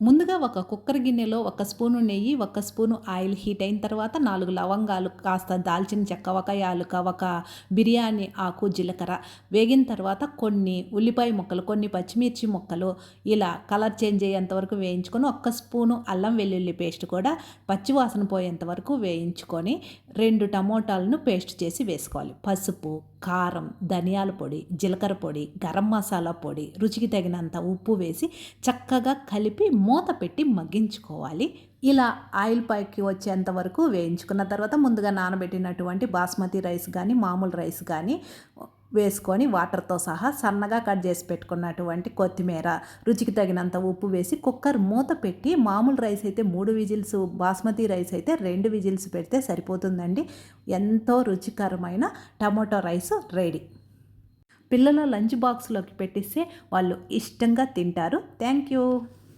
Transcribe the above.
ముందుగా ఒక కుక్కర్ గిన్నెలో ఒక స్పూను నెయ్యి ఒక స్పూను ఆయిల్ హీట్ అయిన తర్వాత నాలుగు లవంగాలు కాస్త దాల్చిన చెక్క ఒక యాలుక ఒక బిర్యానీ ఆకు జీలకర్ర వేగిన తర్వాత కొన్ని ఉల్లిపాయ ముక్కలు కొన్ని పచ్చిమిర్చి ముక్కలు ఇలా కలర్ చేంజ్ అయ్యేంత వరకు వేయించుకొని ఒక్క స్పూను అల్లం వెల్లుల్లి పేస్ట్ కూడా పచ్చివాసన పోయేంత వరకు వేయించుకొని రెండు టమోటాలను పేస్ట్ చేసి వేసుకోవాలి. పసుపు కారం ధనియాల పొడి జీలకర్ర పొడి గరం మసాలా పొడి రుచికి తగినంత ఉప్పు వేసి చక్కగా కలిపి మూత పెట్టి మగ్గించుకోవాలి. ఇలా ఆయిల్ పైకి వచ్చేంత వరకు వేయించుకున్న తర్వాత ముందుగా నానబెట్టినటువంటి బాస్మతి రైస్ కానీ మామూలు రైస్ కానీ వేసుకొని వాటర్తో సహా సన్నగా కట్ చేసి పెట్టుకున్నటువంటి కొత్తిమీర రుచికి తగినంత ఉప్పు వేసి కుక్కర్ మూత పెట్టి మామూలు రైస్ అయితే మూడు విజిల్స్ బాస్మతి రైస్ అయితే రెండు విజిల్స్ పెడితే సరిపోతుందండి. ఎంతో రుచికరమైన టమాటో రైస్ రెడీ. పిల్లల లంచ్ బాక్స్లోకి పెట్టిస్తే వాళ్ళు ఇష్టంగా తింటారు. Thank you